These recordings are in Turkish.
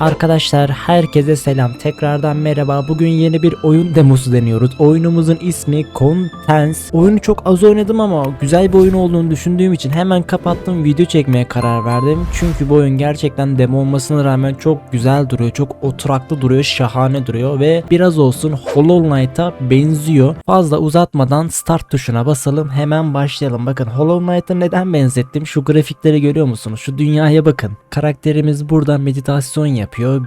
Arkadaşlar herkese selam. Tekrardan merhaba. Bugün yeni bir oyun demosu deniyoruz. Oyunumuzun ismi Contents. Oyunu çok az oynadım ama güzel bir oyun olduğunu düşündüğüm için hemen kapattım. Video çekmeye karar verdim. Çünkü bu oyun gerçekten demo olmasına rağmen çok güzel duruyor. Çok oturaklı duruyor. Şahane duruyor ve biraz olsun Hollow Knight'a benziyor. Fazla uzatmadan start tuşuna basalım. Hemen başlayalım. Bakın Hollow Knight'a neden benzettim? Şu grafikleri görüyor musunuz? Şu dünyaya bakın. Karakterimiz burada meditasyon yapıyor.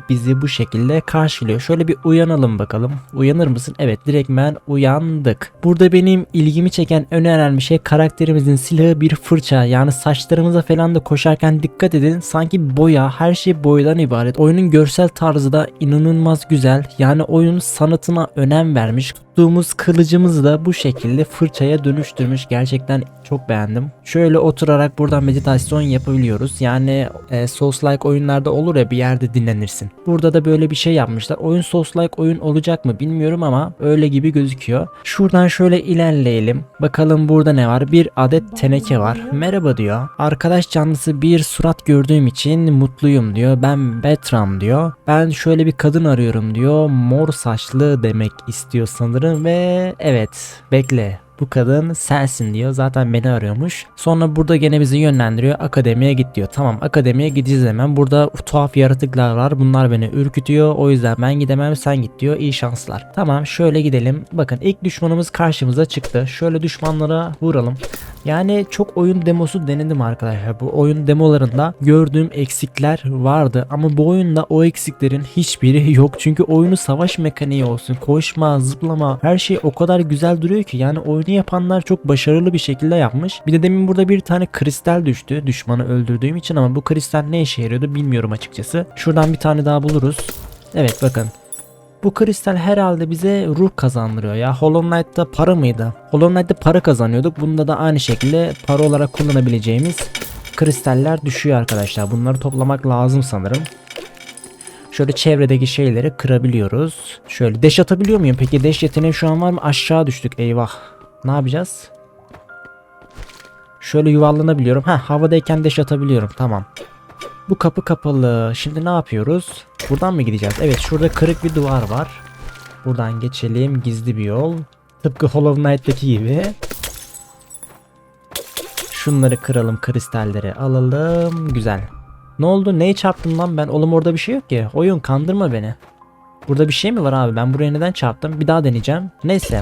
Bizi bu şekilde karşılıyor. Şöyle bir uyanalım bakalım. Uyanır mısın? Evet direktmen uyandık. Burada benim ilgimi çeken en önemli şey karakterimizin silahı bir fırça. Yani saçlarımıza falan da koşarken dikkat edin. Sanki boya her şey boyadan ibaret. Oyunun görsel tarzı da inanılmaz güzel. Yani oyun sanatına önem vermiş. Tuttuğumuz kılıcımızı da bu şekilde fırçaya dönüştürmüş. Gerçekten çok beğendim. Şöyle oturarak buradan meditasyon yapabiliyoruz. Yani e, Souls-like oyunlarda olur ya bir yerde dinlenirsin. Burada da böyle bir şey yapmışlar. Oyun Souls-like oyun olacak mı bilmiyorum ama öyle gibi gözüküyor. Şuradan şöyle ilerleyelim. Bakalım burada ne var? Bir adet teneke var. Merhaba diyor. Arkadaş canlısı bir surat gördüğüm için mutluyum diyor. Ben Betram diyor. Ben şöyle bir kadın arıyorum diyor. Mor saçlı demek istiyor sanırım ve evet bekle bu kadın sensin diyor. Zaten beni arıyormuş. Sonra burada gene bizi yönlendiriyor. Akademiye git diyor. Tamam akademiye gideceğiz hemen. Burada tuhaf yaratıklar var. Bunlar beni ürkütüyor. O yüzden ben gidemem sen git diyor. İyi şanslar. Tamam şöyle gidelim. Bakın ilk düşmanımız karşımıza çıktı. Şöyle düşmanlara vuralım. Yani çok oyun demosu denedim arkadaşlar. Bu oyun demolarında gördüğüm eksikler vardı ama bu oyunda o eksiklerin hiçbiri yok. Çünkü oyunu savaş mekaniği olsun, koşma, zıplama her şey o kadar güzel duruyor ki yani oyunu yapanlar çok başarılı bir şekilde yapmış. Bir de demin burada bir tane kristal düştü düşmanı öldürdüğüm için ama bu kristal ne işe yarıyordu bilmiyorum açıkçası. Şuradan bir tane daha buluruz. Evet bakın bu kristal herhalde bize ruh kazandırıyor ya. Hollow Knight'ta para mıydı? Hollow Knight'ta para kazanıyorduk. Bunda da aynı şekilde para olarak kullanabileceğimiz kristaller düşüyor arkadaşlar. Bunları toplamak lazım sanırım. Şöyle çevredeki şeyleri kırabiliyoruz. Şöyle deş atabiliyor muyum? Peki deş yeteneği şu an var mı? Aşağı düştük. Eyvah. Ne yapacağız? Şöyle yuvarlanabiliyorum. Ha havadayken deş atabiliyorum. Tamam. Bu kapı kapalı. Şimdi ne yapıyoruz? Buradan mı gideceğiz? Evet şurada kırık bir duvar var. Buradan geçelim. Gizli bir yol. Tıpkı Hollow Knight'taki gibi. Şunları kıralım. Kristalleri alalım. Güzel. Ne oldu? Neyi çarptım lan ben? Oğlum orada bir şey yok ki. Oyun kandırma beni. Burada bir şey mi var abi? Ben buraya neden çarptım? Bir daha deneyeceğim. Neyse.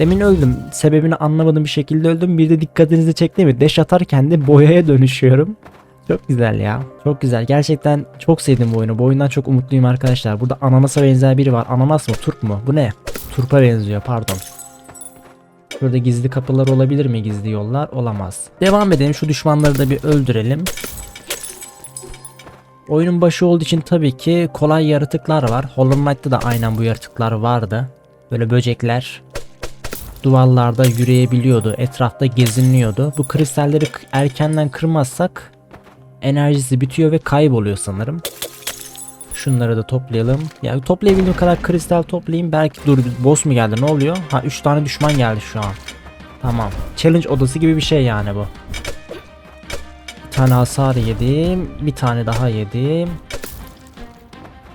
Demin öldüm. Sebebini anlamadığım bir şekilde öldüm. Bir de dikkatinizi çekti mi? Deş atarken de boyaya dönüşüyorum. Çok güzel ya. Çok güzel. Gerçekten çok sevdim bu oyunu. Bu oyundan çok umutluyum arkadaşlar. Burada ananasa benzer biri var. Ananas mı? Turp mu? Bu ne? Turpa benziyor pardon. Burada gizli kapılar olabilir mi? Gizli yollar olamaz. Devam edelim. Şu düşmanları da bir öldürelim. Oyunun başı olduğu için tabii ki kolay yaratıklar var. Hollow Knight'ta da aynen bu yaratıklar vardı. Böyle böcekler duvarlarda yürüyebiliyordu. Etrafta gezinliyordu. Bu kristalleri erkenden kırmazsak enerjisi bitiyor ve kayboluyor sanırım. Şunları da toplayalım. Ya toplayabildiğim kadar kristal toplayayım. Belki dur boss mu geldi ne oluyor? Ha 3 tane düşman geldi şu an. Tamam. Challenge odası gibi bir şey yani bu. Bir tane hasar yedim. Bir tane daha yedim.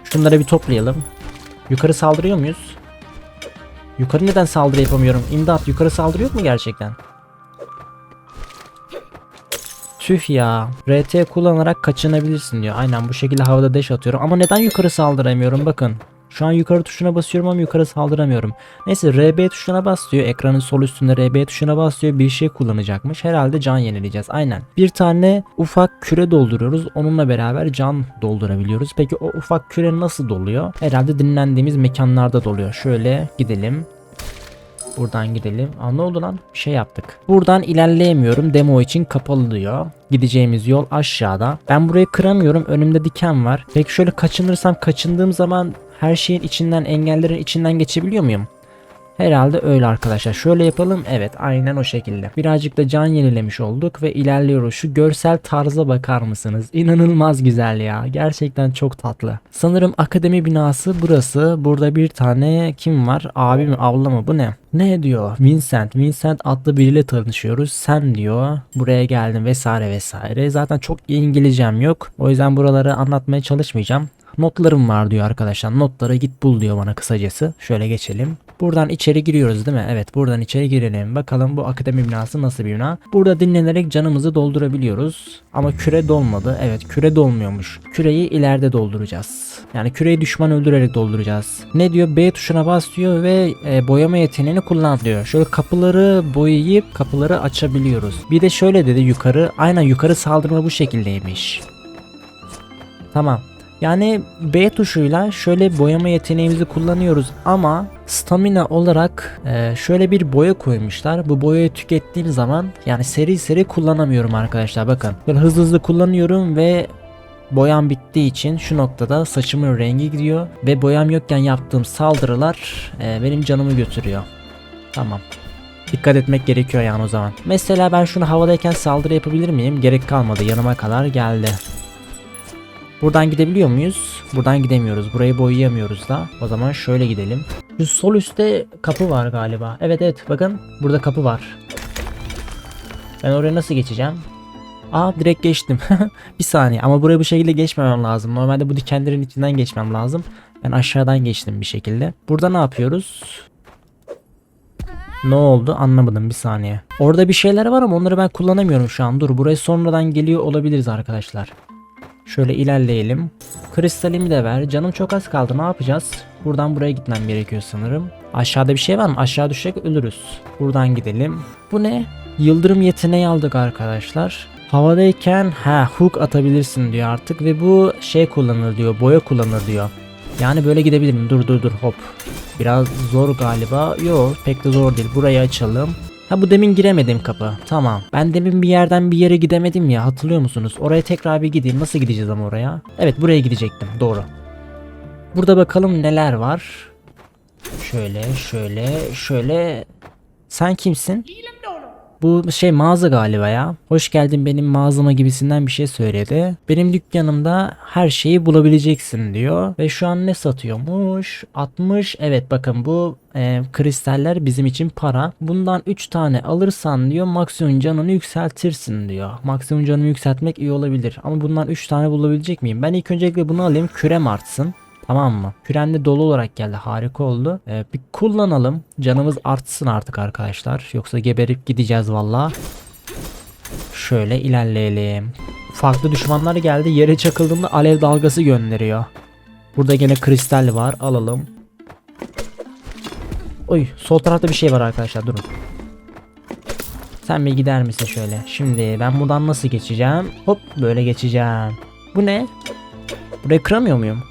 Şunları bir toplayalım. Yukarı saldırıyor muyuz? Yukarı neden saldırı yapamıyorum? İmdat yukarı saldırı yok mu gerçekten? Tüh ya. RT kullanarak kaçınabilirsin diyor. Aynen bu şekilde havada deş atıyorum. Ama neden yukarı saldıramıyorum bakın. Şu an yukarı tuşuna basıyorum ama yukarı saldıramıyorum. Neyse RB tuşuna bas diyor. Ekranın sol üstünde RB tuşuna bas diyor. Bir şey kullanacakmış. Herhalde can yenileyeceğiz. Aynen. Bir tane ufak küre dolduruyoruz. Onunla beraber can doldurabiliyoruz. Peki o ufak küre nasıl doluyor? Herhalde dinlendiğimiz mekanlarda doluyor. Şöyle gidelim. Buradan gidelim. Aa ne oldu lan? Bir şey yaptık. Buradan ilerleyemiyorum. Demo için kapalı diyor. Gideceğimiz yol aşağıda. Ben burayı kıramıyorum. Önümde diken var. Peki şöyle kaçınırsam kaçındığım zaman her şeyin içinden engellerin içinden geçebiliyor muyum? Herhalde öyle arkadaşlar. Şöyle yapalım. Evet aynen o şekilde. Birazcık da can yenilemiş olduk ve ilerliyoruz. Şu görsel tarza bakar mısınız? İnanılmaz güzel ya. Gerçekten çok tatlı. Sanırım akademi binası burası. Burada bir tane kim var? Abi mi abla mı? Bu ne? Ne diyor? Vincent. Vincent adlı biriyle tanışıyoruz. Sen diyor. Buraya geldim vesaire vesaire. Zaten çok İngilizcem yok. O yüzden buraları anlatmaya çalışmayacağım. Notlarım var diyor arkadaşlar. Notlara git bul diyor bana kısacası. Şöyle geçelim. Buradan içeri giriyoruz değil mi? Evet buradan içeri girelim. Bakalım bu akademi binası nasıl bir bina? Burada dinlenerek canımızı doldurabiliyoruz. Ama küre dolmadı. Evet küre dolmuyormuş. Küreyi ileride dolduracağız. Yani küreyi düşman öldürerek dolduracağız. Ne diyor? B tuşuna bas diyor ve e, boyama yeteneğini kullan diyor. Şöyle kapıları boyayıp kapıları açabiliyoruz. Bir de şöyle dedi yukarı. Aynen yukarı saldırma bu şekildeymiş. Tamam. Yani B tuşuyla şöyle boyama yeteneğimizi kullanıyoruz ama stamina olarak e, şöyle bir boya koymuşlar. Bu boyayı tükettiğim zaman yani seri seri kullanamıyorum arkadaşlar bakın. Böyle hızlı hızlı kullanıyorum ve boyam bittiği için şu noktada saçımın rengi gidiyor ve boyam yokken yaptığım saldırılar e, benim canımı götürüyor. Tamam. Dikkat etmek gerekiyor yani o zaman. Mesela ben şunu havadayken saldırı yapabilir miyim? Gerek kalmadı. Yanıma kadar geldi. Buradan gidebiliyor muyuz? Buradan gidemiyoruz. Burayı boyayamıyoruz da. O zaman şöyle gidelim. Şu sol üstte kapı var galiba. Evet evet bakın burada kapı var. Ben oraya nasıl geçeceğim? Aa direkt geçtim. bir saniye ama buraya bu şekilde geçmemem lazım. Normalde bu dikenlerin içinden geçmem lazım. Ben aşağıdan geçtim bir şekilde. Burada ne yapıyoruz? Ne oldu anlamadım bir saniye. Orada bir şeyler var ama onları ben kullanamıyorum şu an. Dur buraya sonradan geliyor olabiliriz arkadaşlar. Şöyle ilerleyelim. Kristalimi de ver. Canım çok az kaldı. Ne yapacağız? Buradan buraya gitmem gerekiyor sanırım. Aşağıda bir şey var mı? Aşağı düşecek ölürüz. Buradan gidelim. Bu ne? Yıldırım yeteneği aldık arkadaşlar. Havadayken ha hook atabilirsin diyor artık ve bu şey kullanır diyor. Boya kullanır diyor. Yani böyle gidebilirim. Dur dur dur hop. Biraz zor galiba. Yok pek de zor değil. Burayı açalım. Ha bu demin giremedim kapı. Tamam. Ben demin bir yerden bir yere gidemedim ya. Hatırlıyor musunuz? Oraya tekrar bir gideyim. Nasıl gideceğiz ama oraya? Evet buraya gidecektim. Doğru. Burada bakalım neler var. Şöyle, şöyle, şöyle. Sen kimsin? Bu şey mağaza galiba ya. Hoş geldin benim mağazama gibisinden bir şey söyledi. Benim dükkanımda her şeyi bulabileceksin diyor. Ve şu an ne satıyormuş? 60. Evet bakın bu e, kristaller bizim için para. Bundan 3 tane alırsan diyor maksimum canını yükseltirsin diyor. Maksimum canını yükseltmek iyi olabilir. Ama bundan 3 tane bulabilecek miyim? Ben ilk öncelikle bunu alayım. Kürem artsın. Tamam mı? Küren de dolu olarak geldi. Harika oldu. Ee, bir kullanalım. Canımız artsın artık arkadaşlar. Yoksa geberip gideceğiz valla. Şöyle ilerleyelim. Farklı düşmanlar geldi. Yere çakıldığında alev dalgası gönderiyor. Burada gene kristal var. Alalım. Oy sol tarafta bir şey var arkadaşlar durun. Sen bir gider misin şöyle? Şimdi ben buradan nasıl geçeceğim? Hop böyle geçeceğim. Bu ne? Burayı kıramıyor muyum?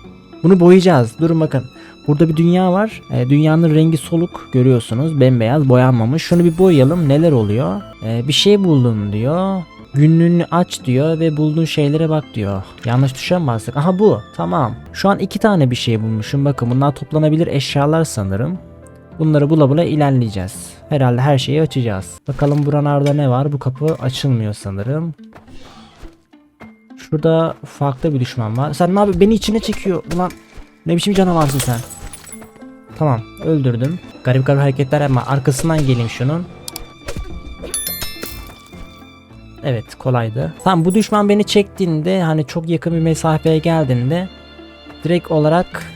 Bunu boyayacağız. Durun bakın. Burada bir dünya var. E, dünyanın rengi soluk görüyorsunuz. Bembeyaz boyanmamış. Şunu bir boyayalım. Neler oluyor? E, bir şey buldum diyor. Günlüğünü aç diyor ve bulduğun şeylere bak diyor. Yanlış tuşa mı bastık? Aha bu. Tamam. Şu an iki tane bir şey bulmuşum. Bakın bunlar toplanabilir eşyalar sanırım. Bunları bula bula ilerleyeceğiz. Herhalde her şeyi açacağız. Bakalım buralarda ne var? Bu kapı açılmıyor sanırım. Şurada farklı bir düşman var. Sen ne yapıyorsun? Beni içine çekiyor. Ulan ne biçim canavarsın sen? Tamam öldürdüm. Garip garip hareketler ama arkasından geleyim şunun. Evet kolaydı. Tamam bu düşman beni çektiğinde hani çok yakın bir mesafeye geldiğinde direkt olarak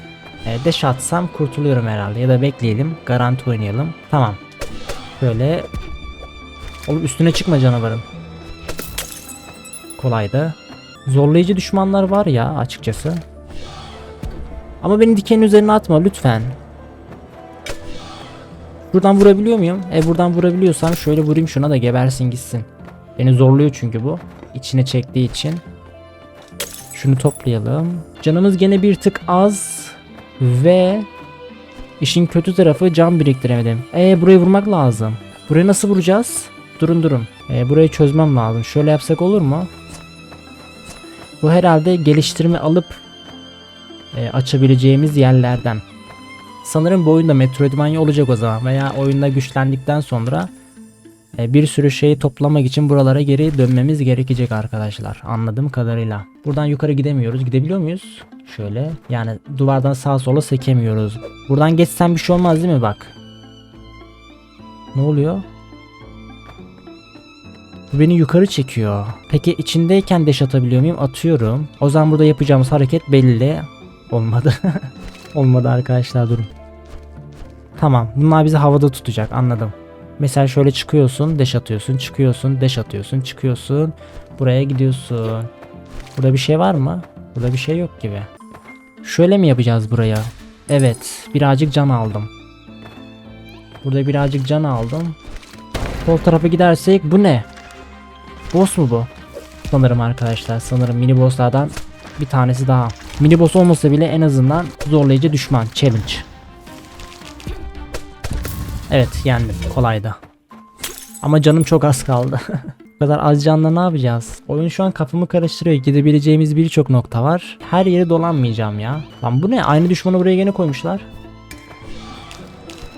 e, deş atsam kurtuluyorum herhalde ya da bekleyelim garanti oynayalım. Tamam. Böyle Oğlum üstüne çıkma canavarın. Kolaydı. Zorlayıcı düşmanlar var ya açıkçası. Ama beni dikenin üzerine atma lütfen. Buradan vurabiliyor muyum? E buradan vurabiliyorsam şöyle vurayım şuna da gebersin gitsin. Beni zorluyor çünkü bu. İçine çektiği için. Şunu toplayalım. Canımız gene bir tık az. Ve işin kötü tarafı can biriktiremedim. E burayı vurmak lazım. Burayı nasıl vuracağız? Durun durun. E, burayı çözmem lazım. Şöyle yapsak olur mu? Bu herhalde geliştirme alıp e, açabileceğimiz yerlerden. Sanırım bu oyunda Metroidvania olacak o zaman veya oyunda güçlendikten sonra e, bir sürü şeyi toplamak için buralara geri dönmemiz gerekecek arkadaşlar. Anladığım kadarıyla. Buradan yukarı gidemiyoruz. Gidebiliyor muyuz? Şöyle. Yani duvardan sağa sola sekemiyoruz. Buradan geçsem bir şey olmaz değil mi bak? Ne oluyor? Bu beni yukarı çekiyor. Peki içindeyken deş atabiliyor muyum? Atıyorum. O zaman burada yapacağımız hareket belli. Olmadı. Olmadı arkadaşlar durun. Tamam bunlar bizi havada tutacak anladım. Mesela şöyle çıkıyorsun deş atıyorsun çıkıyorsun deş atıyorsun çıkıyorsun. Buraya gidiyorsun. Burada bir şey var mı? Burada bir şey yok gibi. Şöyle mi yapacağız buraya? Evet birazcık can aldım. Burada birazcık can aldım. Sol tarafa gidersek bu ne? Boss mu bu? Sanırım arkadaşlar sanırım mini bosslardan bir tanesi daha. Mini boss olmasa bile en azından zorlayıcı düşman challenge. Evet yendim kolaydı. Ama canım çok az kaldı. Bu kadar az canla ne yapacağız? Oyun şu an kafamı karıştırıyor. Gidebileceğimiz birçok nokta var. Her yeri dolanmayacağım ya. Lan bu ne? Aynı düşmanı buraya gene koymuşlar.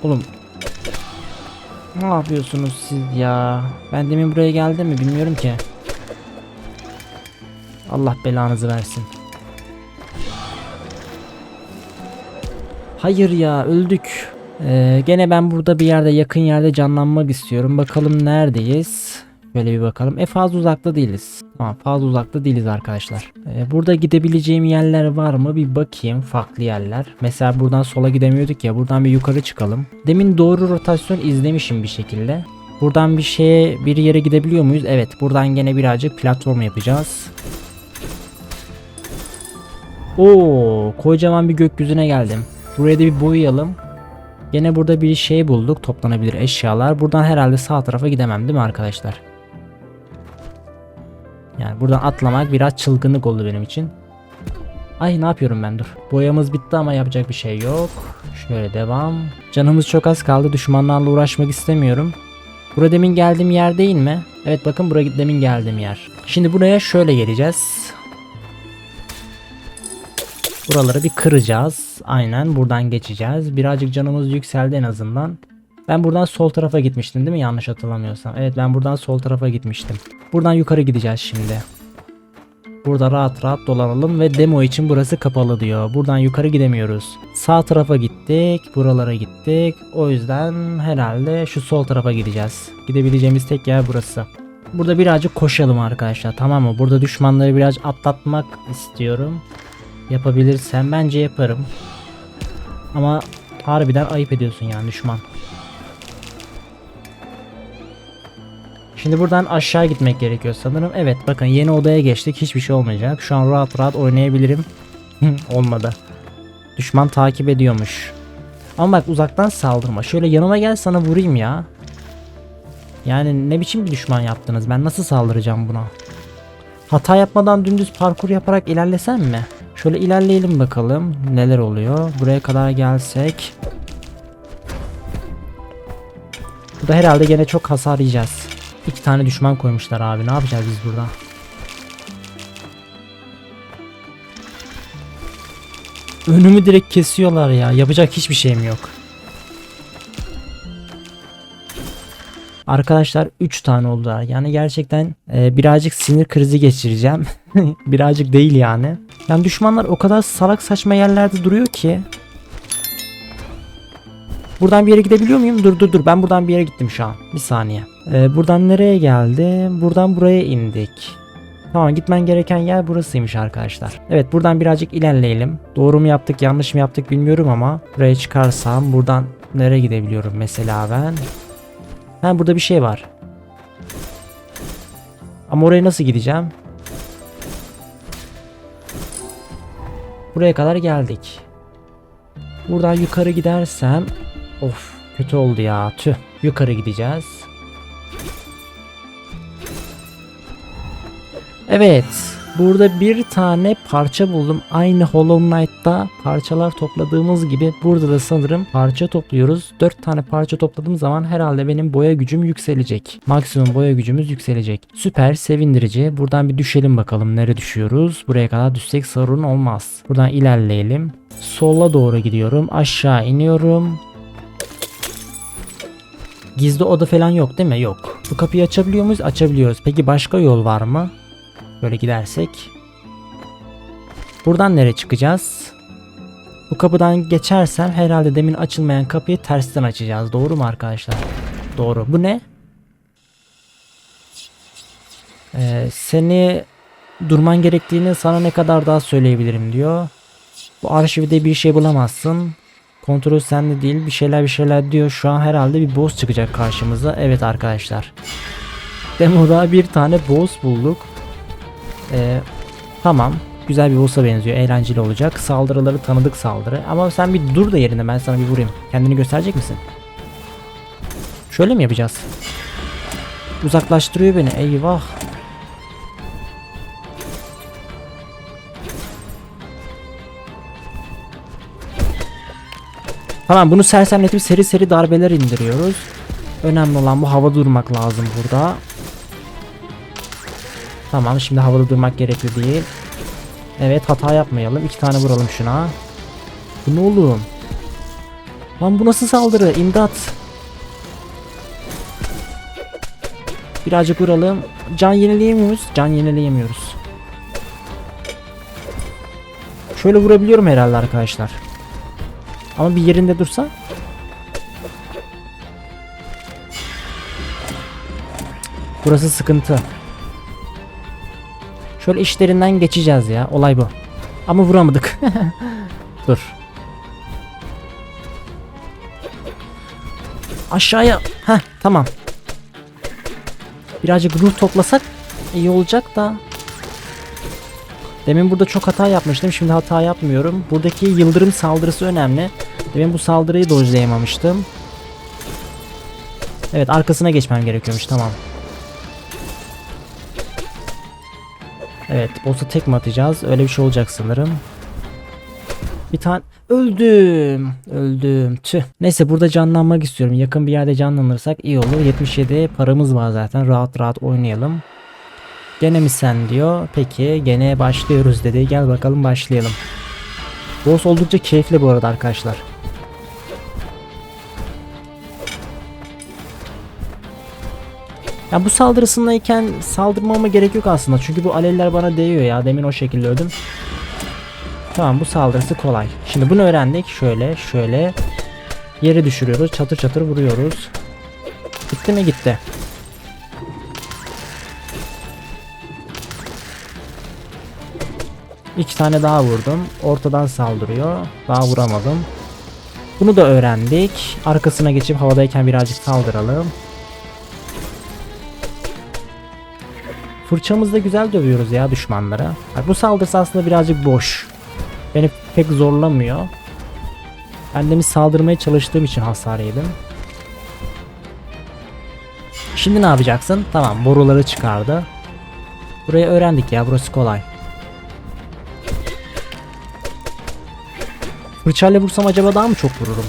Oğlum. Ne yapıyorsunuz siz ya? Ben demin buraya geldim mi bilmiyorum ki. Allah belanızı versin. Hayır ya öldük. Ee, gene ben burada bir yerde yakın yerde canlanmak istiyorum. Bakalım neredeyiz? Böyle bir bakalım. E fazla uzakta değiliz. Tamam fazla uzakta değiliz arkadaşlar. Ee, burada gidebileceğim yerler var mı? Bir bakayım farklı yerler. Mesela buradan sola gidemiyorduk ya. Buradan bir yukarı çıkalım. Demin doğru rotasyon izlemişim bir şekilde. Buradan bir şeye bir yere gidebiliyor muyuz? Evet buradan gene birazcık platform yapacağız. Oo, kocaman bir gökyüzüne geldim. Buraya da bir boyayalım. Gene burada bir şey bulduk. Toplanabilir eşyalar. Buradan herhalde sağ tarafa gidemem değil mi arkadaşlar? Yani buradan atlamak biraz çılgınlık oldu benim için. Ay ne yapıyorum ben dur. Boyamız bitti ama yapacak bir şey yok. Şöyle devam. Canımız çok az kaldı. Düşmanlarla uğraşmak istemiyorum. Burada demin geldiğim yer değil mi? Evet bakın buraya demin geldiğim yer. Şimdi buraya şöyle geleceğiz. Buraları bir kıracağız. Aynen buradan geçeceğiz. Birazcık canımız yükseldi en azından. Ben buradan sol tarafa gitmiştim değil mi? Yanlış hatırlamıyorsam. Evet ben buradan sol tarafa gitmiştim. Buradan yukarı gideceğiz şimdi. Burada rahat rahat dolanalım ve demo için burası kapalı diyor. Buradan yukarı gidemiyoruz. Sağ tarafa gittik. Buralara gittik. O yüzden herhalde şu sol tarafa gideceğiz. Gidebileceğimiz tek yer burası. Burada birazcık koşalım arkadaşlar tamam mı? Burada düşmanları biraz atlatmak istiyorum. Yapabilirsem bence yaparım. Ama harbiden ayıp ediyorsun yani düşman. Şimdi buradan aşağı gitmek gerekiyor sanırım. Evet bakın yeni odaya geçtik. Hiçbir şey olmayacak. Şu an rahat rahat oynayabilirim. Olmadı. Düşman takip ediyormuş. Ama bak uzaktan saldırma. Şöyle yanıma gel sana vurayım ya. Yani ne biçim bir düşman yaptınız? Ben nasıl saldıracağım buna? Hata yapmadan dümdüz parkur yaparak ilerlesem mi? Şöyle ilerleyelim bakalım neler oluyor. Buraya kadar gelsek. Burada herhalde gene çok hasar yiyeceğiz. İki tane düşman koymuşlar abi. Ne yapacağız biz burada? Önümü direkt kesiyorlar ya. Yapacak hiçbir şeyim yok. Arkadaşlar 3 tane oldular. Yani gerçekten e, birazcık sinir krizi geçireceğim. birazcık değil yani. Yani düşmanlar o kadar salak saçma yerlerde duruyor ki. Buradan bir yere gidebiliyor muyum? Dur dur dur ben buradan bir yere gittim şu an. Bir saniye. Ee, buradan nereye geldi? Buradan buraya indik. Tamam gitmen gereken yer burasıymış arkadaşlar. Evet buradan birazcık ilerleyelim. Doğru mu yaptık yanlış mı yaptık bilmiyorum ama buraya çıkarsam buradan nereye gidebiliyorum mesela ben? Ha burada bir şey var. Ama oraya nasıl gideceğim? Buraya kadar geldik. Buradan yukarı gidersem of kötü oldu ya. Tüh. Yukarı gideceğiz. Evet. Burada bir tane parça buldum. Aynı Hollow Knight'ta parçalar topladığımız gibi burada da sanırım parça topluyoruz. 4 tane parça topladığım zaman herhalde benim boya gücüm yükselecek. Maksimum boya gücümüz yükselecek. Süper sevindirici. Buradan bir düşelim bakalım nereye düşüyoruz. Buraya kadar düşsek sorun olmaz. Buradan ilerleyelim. Sola doğru gidiyorum. Aşağı iniyorum. Gizli oda falan yok değil mi? Yok. Bu kapıyı açabiliyor muyuz? Açabiliyoruz. Peki başka yol var mı? Böyle gidersek. Buradan nereye çıkacağız? Bu kapıdan geçersem herhalde demin açılmayan kapıyı tersten açacağız. Doğru mu arkadaşlar? Doğru. Bu ne? Ee, seni durman gerektiğini sana ne kadar daha söyleyebilirim diyor. Bu arşivde bir şey bulamazsın. Kontrol sende değil bir şeyler bir şeyler diyor. Şu an herhalde bir boss çıkacak karşımıza. Evet arkadaşlar. Demoda bir tane boss bulduk. Ee, tamam. Güzel bir boss'a benziyor. Eğlenceli olacak. Saldırıları tanıdık saldırı. Ama sen bir dur da yerinde ben sana bir vurayım. Kendini gösterecek misin? Şöyle mi yapacağız? Uzaklaştırıyor beni. Eyvah. Tamam bunu sersemletip seri seri darbeler indiriyoruz. Önemli olan bu hava durmak lazım burada. Tamam şimdi havada durmak gerekli değil. Evet hata yapmayalım. İki tane vuralım şuna. Bu ne oğlum? Lan bu nasıl saldırı? İmdat. Birazcık vuralım. Can yenileyemiyoruz. Can yenileyemiyoruz. Şöyle vurabiliyorum herhalde arkadaşlar. Ama bir yerinde dursa. Burası sıkıntı. Şöyle işlerinden geçeceğiz ya. Olay bu. Ama vuramadık. Dur. Aşağıya. Heh tamam. Birazcık ruh toplasak iyi olacak da. Demin burada çok hata yapmıştım. Şimdi hata yapmıyorum. Buradaki yıldırım saldırısı önemli. Demin bu saldırıyı dojlayamamıştım. Evet arkasına geçmem gerekiyormuş. Tamam. Evet boss'a tek mi atacağız? Öyle bir şey olacak sanırım. Bir tane öldüm. Öldüm. Tüh. Neyse burada canlanmak istiyorum. Yakın bir yerde canlanırsak iyi olur. 77 paramız var zaten. Rahat rahat oynayalım. Gene mi sen diyor. Peki gene başlıyoruz dedi. Gel bakalım başlayalım. Boss oldukça keyifli bu arada arkadaşlar. Ya bu saldırısındayken saldırmama gerek yok aslında. Çünkü bu alevler bana değiyor ya. Demin o şekilde öldüm. Tamam bu saldırısı kolay. Şimdi bunu öğrendik. Şöyle şöyle. Yere düşürüyoruz. Çatır çatır vuruyoruz. Gitti mi gitti. İki tane daha vurdum. Ortadan saldırıyor. Daha vuramadım. Bunu da öğrendik. Arkasına geçip havadayken birazcık saldıralım. Fırçamızla güzel dövüyoruz ya düşmanlara. Bak bu saldırısı aslında birazcık boş. Beni pek zorlamıyor. Ben demin saldırmaya çalıştığım için hasar yedim. Şimdi ne yapacaksın? Tamam boruları çıkardı. Burayı öğrendik ya burası kolay. Fırçayla vursam acaba daha mı çok vururum?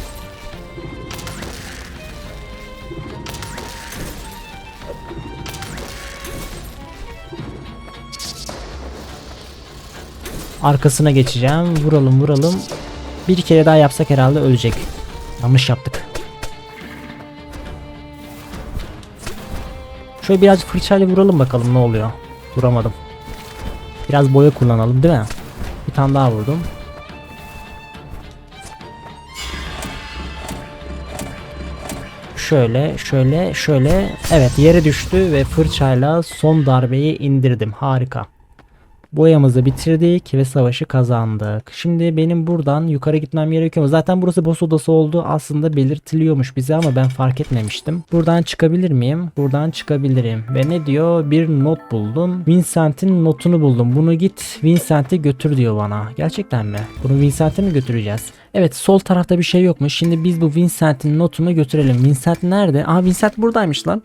Arkasına geçeceğim. Vuralım vuralım. Bir kere daha yapsak herhalde ölecek. Yanlış yaptık. Şöyle biraz fırçayla vuralım bakalım ne oluyor. Vuramadım. Biraz boya kullanalım değil mi? Bir tane daha vurdum. Şöyle, şöyle, şöyle. Evet yere düştü ve fırçayla son darbeyi indirdim. Harika. Boyamızı bitirdik ve savaşı kazandık. Şimdi benim buradan yukarı gitmem gerekiyor. Zaten burası boss odası oldu. Aslında belirtiliyormuş bize ama ben fark etmemiştim. Buradan çıkabilir miyim? Buradan çıkabilirim. Ve ne diyor? Bir not buldum. Vincent'in notunu buldum. Bunu git Vincent'e götür diyor bana. Gerçekten mi? Bunu Vincent'e mi götüreceğiz? Evet sol tarafta bir şey yokmuş. Şimdi biz bu Vincent'in notunu götürelim. Vincent nerede? Aa Vincent buradaymış lan.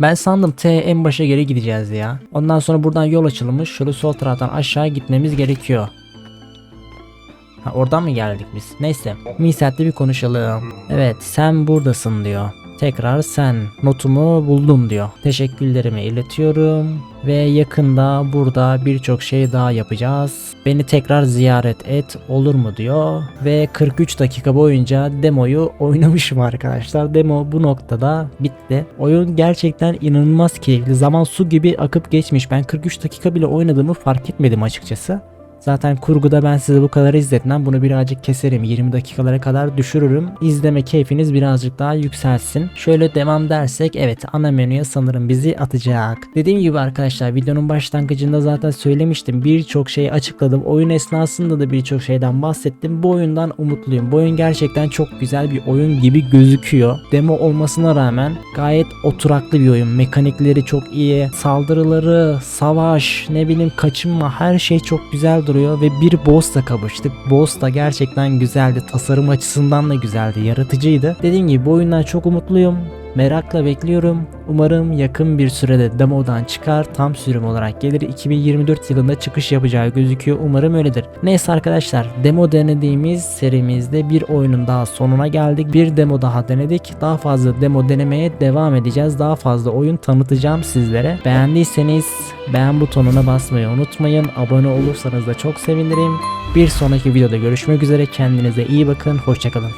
Ben sandım T en başa geri gideceğiz ya. Ondan sonra buradan yol açılmış. Şöyle sol taraftan aşağı gitmemiz gerekiyor. Ha, oradan mı geldik biz? Neyse. Vincent'le bir konuşalım. Evet sen buradasın diyor. Tekrar sen notumu buldum diyor. Teşekkürlerimi iletiyorum ve yakında burada birçok şey daha yapacağız. Beni tekrar ziyaret et olur mu diyor ve 43 dakika boyunca demoyu oynamışım arkadaşlar. Demo bu noktada bitti. Oyun gerçekten inanılmaz keyifli. Zaman su gibi akıp geçmiş. Ben 43 dakika bile oynadığımı fark etmedim açıkçası. Zaten kurguda ben size bu kadar izletmem. Bunu birazcık keserim. 20 dakikalara kadar düşürürüm. İzleme keyfiniz birazcık daha yükselsin. Şöyle devam dersek evet ana menüye sanırım bizi atacak. Dediğim gibi arkadaşlar videonun başlangıcında zaten söylemiştim. Birçok şeyi açıkladım. Oyun esnasında da birçok şeyden bahsettim. Bu oyundan umutluyum. Bu oyun gerçekten çok güzel bir oyun gibi gözüküyor. Demo olmasına rağmen gayet oturaklı bir oyun. Mekanikleri çok iyi. Saldırıları, savaş, ne bileyim kaçınma her şey çok güzel duruyor ve bir boss'la kapıştık. Boss da gerçekten güzeldi. Tasarım açısından da güzeldi. Yaratıcıydı. Dediğim gibi bu oyundan çok umutluyum. Merakla bekliyorum. Umarım yakın bir sürede demodan çıkar tam sürüm olarak gelir. 2024 yılında çıkış yapacağı gözüküyor. Umarım öyledir. Neyse arkadaşlar demo denediğimiz serimizde bir oyunun daha sonuna geldik. Bir demo daha denedik. Daha fazla demo denemeye devam edeceğiz. Daha fazla oyun tanıtacağım sizlere. Beğendiyseniz beğen butonuna basmayı unutmayın. Abone olursanız da çok sevinirim. Bir sonraki videoda görüşmek üzere. Kendinize iyi bakın. Hoşçakalın.